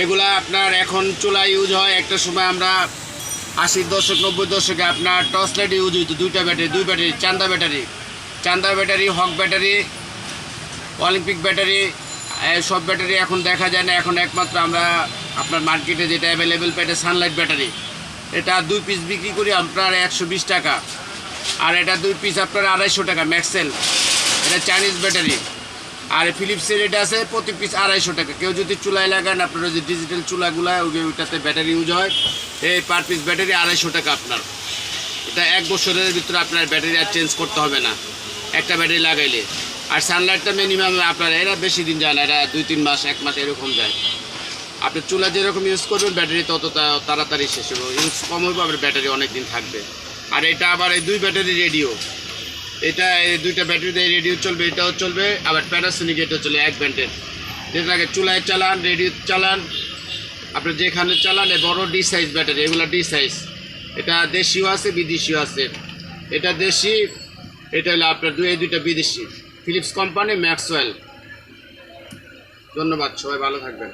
এগুলা আপনার এখন চুলা ইউজ হয়। একটা সময় আমরা আশির দশক, নব্বই দশকে আপনার টর্চ লাইট ইউজ হইতো। দুইটা ব্যাটারি, দুই battery, Chanda battery. Chanda battery, হক ব্যাটারি, অলিম্পিক ব্যাটারি সব ব্যাটারি এখন দেখা যায় না। এখন একমাত্র আমরা আপনার মার্কেটে যেটা অ্যাভেলেবেল পেটে সানলাইট ব্যাটারি। এটা দুই পিস বিক্রি করি আপনার একশো বিশ টাকা। আর এটা দুই পিস আপনার আড়াইশো টাকা ম্যাক্সেল এটা চাইনিজ ব্যাটারি। আর ফিলিপসের এটা আছে প্রতি পিস আড়াইশো টাকা। কেউ যদি চুলায় লাগান, আপনার যে ডিজিটাল চুলাগুলো ওই ওইটাতে ব্যাটারি ইউজ হয়, এই পার পিস ব্যাটারি আড়াইশো টাকা আপনার। এটা এক বছরের ভিতরে আপনার ব্যাটারি আর চেঞ্জ করতে হবে না। একটা ব্যাটারি লাগাইলে। আর সানলাইটটা মিনিমাম আপনার, এরা বেশি দিন যায় না, এরা দুই, তিন মাস, এক মাস এরকম যায়। আপনি চুলা যেরকম ইউজ করবেন ব্যাটারি তত তাড়াতাড়ি শেষ হবে। ইউজ কম হবে আবার ব্যাটারি অনেক দিন থাকবে। আর এটা আবার এই দুই ব্যাটারি রেডিও এটা এই দুইটা ব্যাটারি দিয়ে রেডিও চলবে, এটাও চলবে, আবার প্যানাসোনিক এটা চলে এক ব্যান্ডের যেটাকে চুলায় চালান রেডিও চালান আপনি যেখানে চালান বড় ডি সাইজ ব্যাটারি এগুলো ডি সাইজ এটা দেশিও আছে বিদেশিও আছে। এটা দেশি, এটা হলো আপনার দুই দুইটা বিদেশি। ফিলিপস কোম্পানি ম্যাক্সওয়েল ধন্যবাদ, সবাই ভালো থাকবেন।